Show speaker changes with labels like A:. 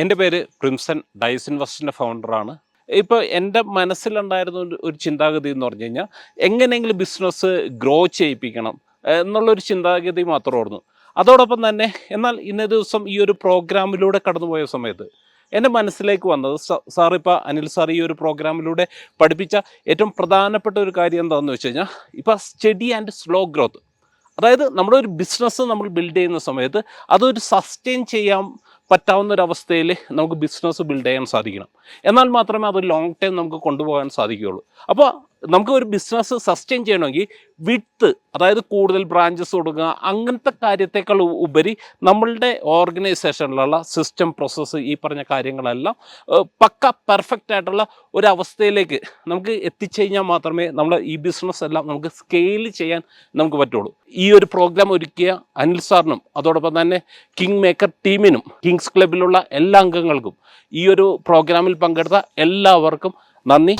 A: എന്റെ പേര് പ്രിംസൺ ഡൈസ് ഇൻവെസ്റ്റിന്റെ ഫൗണ്ടറാണ്. ഇപ്പോൾ എന്റെ മനസ്സിലുണ്ടായിരുന്ന ഒരു ചിന്താഗതി എന്ന് പറഞ്ഞു കഴിഞ്ഞാൽ എങ്ങനെയെങ്കിലും ബിസിനസ് ഗ്രോ ചെയ്യിപ്പിക്കണം എന്നുള്ളൊരു ചിന്താഗതി മാത്രമായിരുന്നു അതോടൊപ്പം തന്നെ എന്നാൽ ഇന്നേ ദിവസം ഈ ഒരു പ്രോഗ്രാമിലൂടെ കടന്നുപോയ സമയത്ത് എന്റെ മനസ്സിലേക്ക് വന്നത് സാർ ഇപ്പോൾ അനിൽ സാർ ഈ ഒരു പ്രോഗ്രാമിലൂടെ പഠിപ്പിച്ച ഏറ്റവും പ്രധാനപ്പെട്ട ഒരു കാര്യം എന്താണെന്ന് വെച്ച് കഴിഞ്ഞാൽ ഇപ്പോൾ സ്റ്റഡി ആൻഡ് സ്ലോ ഗ്രോത്ത്. അതായത് നമ്മുടെ ഒരു ബിസിനസ് നമ്മൾ ബിൽഡ് ചെയ്യുന്ന സമയത്ത് അതൊരു സസ്റ്റെയിൻ ചെയ്യാൻ പറ്റാവുന്ന ഒരു അവസ്ഥയിൽ നമുക്ക് ബിസിനസ് ബിൽഡ് ചെയ്യാൻ സാധിക്കണം. എന്നാൽ മാത്രമേ അത് ലോങ് ടൈം നമുക്ക് കൊണ്ടുപോകാൻ സാധിക്കുകയുള്ളൂ. അപ്പോൾ നമുക്ക് ഒരു ബിസിനസ് സസ്റ്റെയിൻ ചെയ്യണമെങ്കിൽ വിത്ത് അതായത് കൂടുതൽ ബ്രാഞ്ചസ് കൊടുക്കുക അങ്ങനത്തെ കാര്യത്തേക്കാൾ ഉപരി നമ്മളുടെ ഓർഗനൈസേഷനിലുള്ള സിസ്റ്റം പ്രോസസ്സ് ഈ പറഞ്ഞ കാര്യങ്ങളെല്ലാം പക്ക പെർഫെക്റ്റ് ആയിട്ടുള്ള ഒരവസ്ഥയിലേക്ക് നമുക്ക് എത്തിച്ചുകഴിഞ്ഞാൽ മാത്രമേ നമ്മൾ ഈ ബിസിനസ് എല്ലാം നമുക്ക് സ്കെയിൽ ചെയ്യാൻ നമുക്ക് പറ്റുള്ളൂ. ഈ ഒരു പ്രോഗ്രാം ഒരുക്കിയ അനിൽ സാറിനും അതോടൊപ്പം തന്നെ കിങ് മേക്കർ ടീമിനും കിങ്സ് ക്ലബിലുള്ള എല്ലാ അംഗങ്ങൾക്കും ഈ ഒരു പ്രോഗ്രാമിൽ പങ്കെടുത്ത എല്ലാവർക്കും നന്ദി.